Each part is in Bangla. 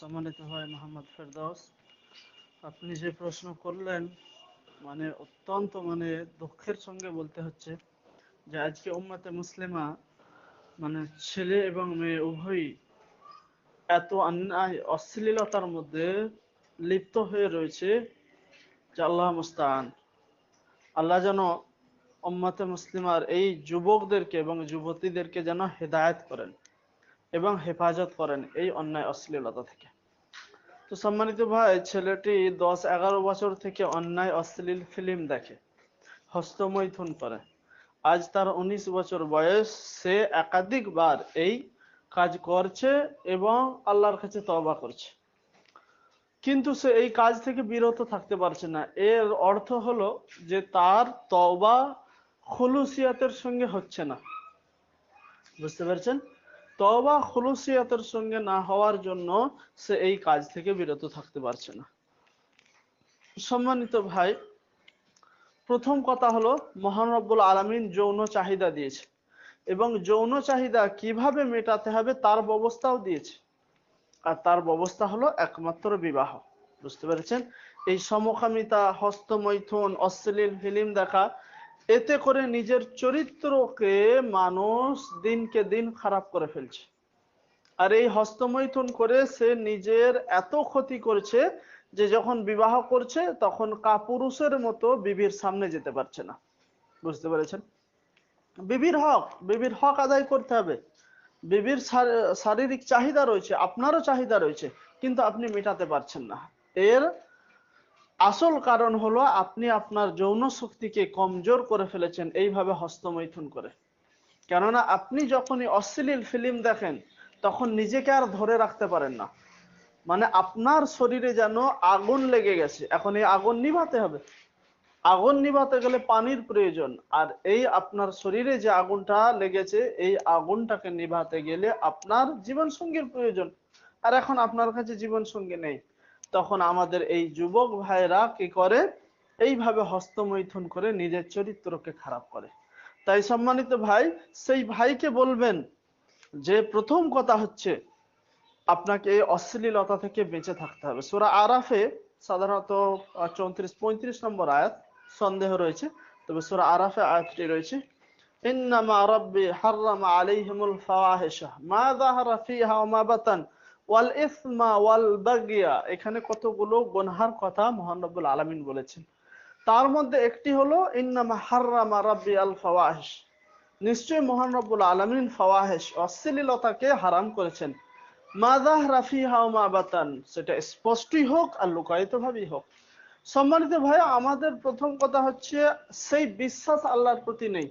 সম্মানিত হয় মোহাম্মদ ফেরদাউস আপনি যে প্রশ্ন করলেন মানে অত্যন্ত মানে দুঃখের সঙ্গে বলতে হচ্ছে যে, আজকে উম্মাতে মুসলিমা মানে ছেলে এবং মেয়ে উভয়ই এত অন্যায়, অশ্লীলতার মধ্যে লিপ্ত হয়ে রয়েছে। যে আল্লাহ মুস্তান আল্লাহ যেন উম্মতে মুসলিমার এই যুবকদেরকে এবং যুবতীদেরকে যেন হেদায়েত করেন এবং হেফাজত করেন এই অন্যায় অশ্লীলতা থেকে। তো সম্মানিত ভাই, ছেলেটি দশ এগারো বছর থেকে অন্যায় অশ্লীল ফিল্ম দেখে, হস্তমৈথুন করে। আজ তার উনিশ বছর বয়স, সে একাধিকবার এই কাজ করছে এবং আল্লাহর কাছে তওবা করছে। কিন্তু সে এই কাজ থেকে বিরত থাকতে পারছে না। এর অর্থ হলো যে তার তওবা খুলুসিয়াতের সঙ্গে হচ্ছে না। বুঝতে পারছেন? তওবা খুলুসিয়াতের সঙ্গে না হওয়ার জন্য সে এই কাজ থেকে বিরত থাকতে পারছে না। সম্মানিত ভাই, প্রথম কথা হলো, মহান রব্বুল আলামিন যৌন চাহিদা দিয়েছে এবং যৌন চাহিদা কীভাবে মেটাতে হবে তার ব্যবস্থাও দিয়েছে। আর তার ব্যবস্থা হলো একমাত্র বিবাহ, বুঝতে পেরেছেন? এই সমকামিতা, হস্তমৈথুন, অশ্লীল ফিল্ম দেখা এতে করে নিজের চরিত্রকে মানুষ দিনকে দিন খারাপ করে ফেলছে। আর এই হস্তমৈথুন করে সে নিজের এত ক্ষতি করছে যে যখন বিবাহ করছে তখন কাপুরুষের মতো বিবির সামনে যেতে পারছে না। বুঝতে পেরেছেন? বিবির হক বিবির হক আদায় করতে হবে। বিবির শারীরিক চাহিদা রয়েছে, আপনারও চাহিদা রয়েছে, কিন্তু আপনি মেটাতে পারছেন না। এর আসল কারণ হলো আপনি আপনার যৌন শক্তিকে কমজোর করে ফেলেছেন এইভাবে হস্তমৈথুন করে। কেননা আপনি যখনই অশ্লীল ফিল্ম দেখেন, তখন নিজেকে আর ধরে রাখতে পারেন না। মানে আপনার শরীরে যেন আগুন লেগে গেছে। এখন এই আগুন নিভাতে হবে। আগুন নিভাতে গেলে পানির প্রয়োজন। আর এই আপনার শরীরে যে আগুনটা লেগেছে, এই আগুনটাকে নিভাতে গেলে আপনার জীবন সঙ্গীর প্রয়োজন। আর এখন আপনার কাছে জীবন সঙ্গী নেই। তখন আমাদের এই যুবক ভাইরা কি করে? এইভাবে হস্তমৈথুন করে নিজের চরিত্রকে খারাপ করে। তাই সম্মানিত ভাই, সেই ভাইকে বলবেন যে প্রথম কথা হচ্ছে আপনাকে এই অশ্লীলতা থেকে বেঁচে থাকতে হবে। সূরা আরাফে সাধারণত চৌত্রিশ, পঁয়ত্রিশ নম্বর আয়াত সন্দেহ রয়েছে। তবে সূরা আরাফে আয়াতটি রয়েছে, ইন্নামা রাব্বি হাররামা আলাইহিমুল ফাওয়াহিশা মা যাহারা ফিহা ওয়া মা বাতান ওয়াল ইসমা ওয়াল বাগিয়া, এখানে কতগুলো গুনহার কথা মহান রব্বুল আলামিন বলেছেন। তার মধ্যে একটি হলো, ইন্নামা হাররামা রাব্বি আল ফাওয়াহিশ। নিশ্চয় মহান রব্বুল আলামিন ফাওয়াহিশ অশ্লীলতাকে হারাম করেছেন। মাদাহ রাফি হাওমা বাতান, সেটা স্পষ্টই হোক আর লুকায়িত ভাবেই হোক। সম্মানিত ভাই, আমাদের প্রথম কথা হচ্ছে, সেই বিশ্বাস আল্লাহর প্রতি নেই।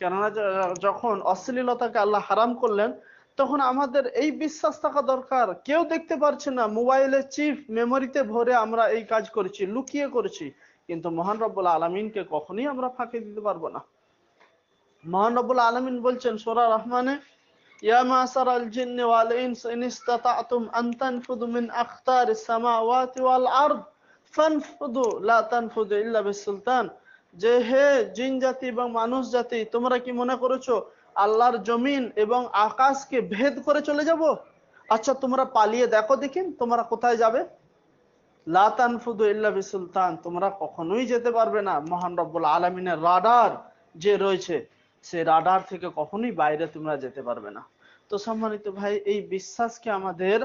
কেননা যখন অশ্লীলতাকে আল্লাহ হারাম করলেন তখন আমাদের এই বিশ্বাস থাকা দরকার কেউ দেখতে পারছে না মোবাইলে চিপ মেমোরিতে ভরে আমরা এই কাজ করেছি লুকিয়ে করেছি কিন্তু মহান রব্বুল আলমিনকে কখনই আমরা ফাঁকি দিতে পারবো না মহান রব্বুল আলমিন বলছেন সোরা রহমানে يا معشر الجن والإنس إن استطعتم أن تنفذوا من أقطار السماوات والأرض فانفذوا لا تنفذوا إلا بالسلطان যে হে জিন জাতি এবং মানুষ জাতি তোমরা কি মনে করেছো আল্লাহর জমিন এবং আকাশকে ভেদ করে চলে যাব? আচ্ছা তোমরা পালিয়ে দেখো দেখিন তোমরা কোথায় যাবে? লা তানফুদু ইল্লা বিসুলতান, তোমরা কখনোই যেতে পারবে না। মহান রব্বুল আলমিনের রাডার যে রয়েছে, সে রাডার থেকে কখনোই বাইরে তোমরা যেতে পারবে না। তো সম্মানিত ভাই, এই বিশ্বাসকে আমাদের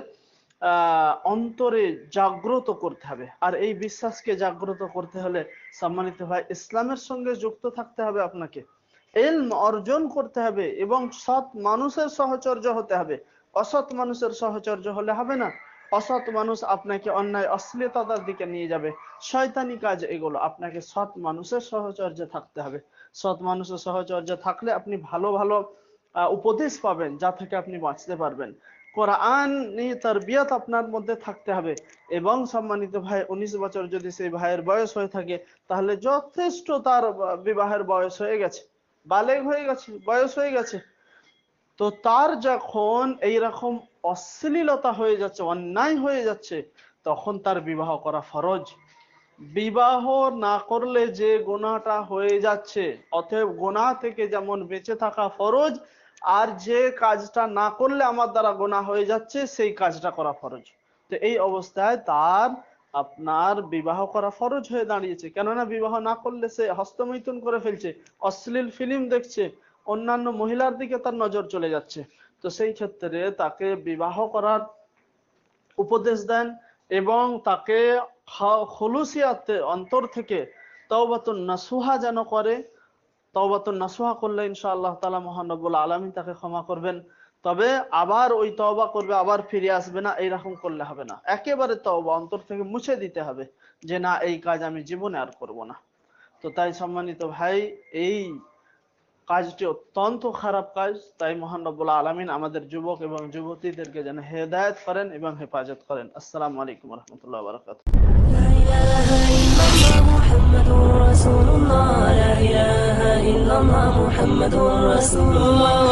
অন্তরে জাগ্রত করতে হবে। আর এই বিশ্বাসকে জাগ্রত করতে হলে সম্মানিত ভাই, ইসলামের সঙ্গে যুক্ত থাকতে হবে আপনাকে। এলম অর্জন করতে হবে এবং সৎ মানুষের সহচর্য হতে হবে। অসৎ মানুষের সহচর্য হলে হবে না। অসৎ মানুষ আপনাকে অন্যায়, অশ্লীলতার দিকে নিয়ে যাবে। শয়তানি কাজ এগুলো। আপনাকে সৎ মানুষের সহচর্যে থাকতে হবে। সৎ মানুষের সহচর্য থাকলে আপনি ভালো ভালো উপদেশ পাবেন যা থেকে আপনি বাঁচতে পারবেন। কোরআন নিয়ে তরবিয়ত আপনার মধ্যে থাকতে হবে এবং সম্মানিত ভাই, উনিশ বছর যদি সেই ভাইয়ের বয়স হয়ে থাকে, তাহলে যথেষ্ট তার বিবাহের বয়স হয়ে গেছে। বালেগ হয়ে গেছে, বয়স হয়ে গেছে। তো তার যখন এই রকম অশ্লীলতা হয়ে যাচ্ছে, অন্যায় হয়ে যাচ্ছে, তখন তার বিবাহ করা ফরজ। বিবাহ না করলে যে গোনাটা হয়ে যাচ্ছে, অতএব গোনা থেকে যেমন বেঁচে থাকা ফরজ, আর যে কাজটা না করলে আমার দ্বারা গোনা হয়ে যাচ্ছে, সেই কাজটা করা ফরজ। তো এই অবস্থায় তার আপনার বিবাহ করা ফরজ হয়ে দাঁড়িয়েছে। কেননা বিবাহ না করলে সে হস্তমৈথুন করে ফেলছে, অশ্লীল ফিল্ম দেখছে, অন্যান্য মহিলার দিকে তার নজর চলে যাচ্ছে। তো সেই ক্ষেত্রে তাকে বিবাহ করার উপদেশ দেন এবং তাকে খলুসিয়াতে অন্তর থেকে তওবাতুন নাসুহা যেন করে। তওবাতুন নাসুহা করলে ইনশাআল্লাহ তাআলা মহানবুল আলামিন তাকে ক্ষমা করবেন। তবে আবার ওই তওবা করবে আবার ফিরে আসবে না এইরকম করলে হবে না একেবারে তওবা অন্তর থেকে মুছে দিতে হবে যে না এই কাজ আমি জীবনে আর করব না তো তাই সম্মানিত ভাই এই কাজটি অত্যন্ত খারাপ কাজ তাই মহান রব্বুল আলমিন আমাদের যুবক এবং যুবতীদেরকে যেন হেদায়ত করেন এবং হেফাজত করেন আসসালামু আলাইকুম রহমতুল্লাহ বারকাত لا إله إلا الله محمد رسول الله لا إله إلا الله محمد رسول الله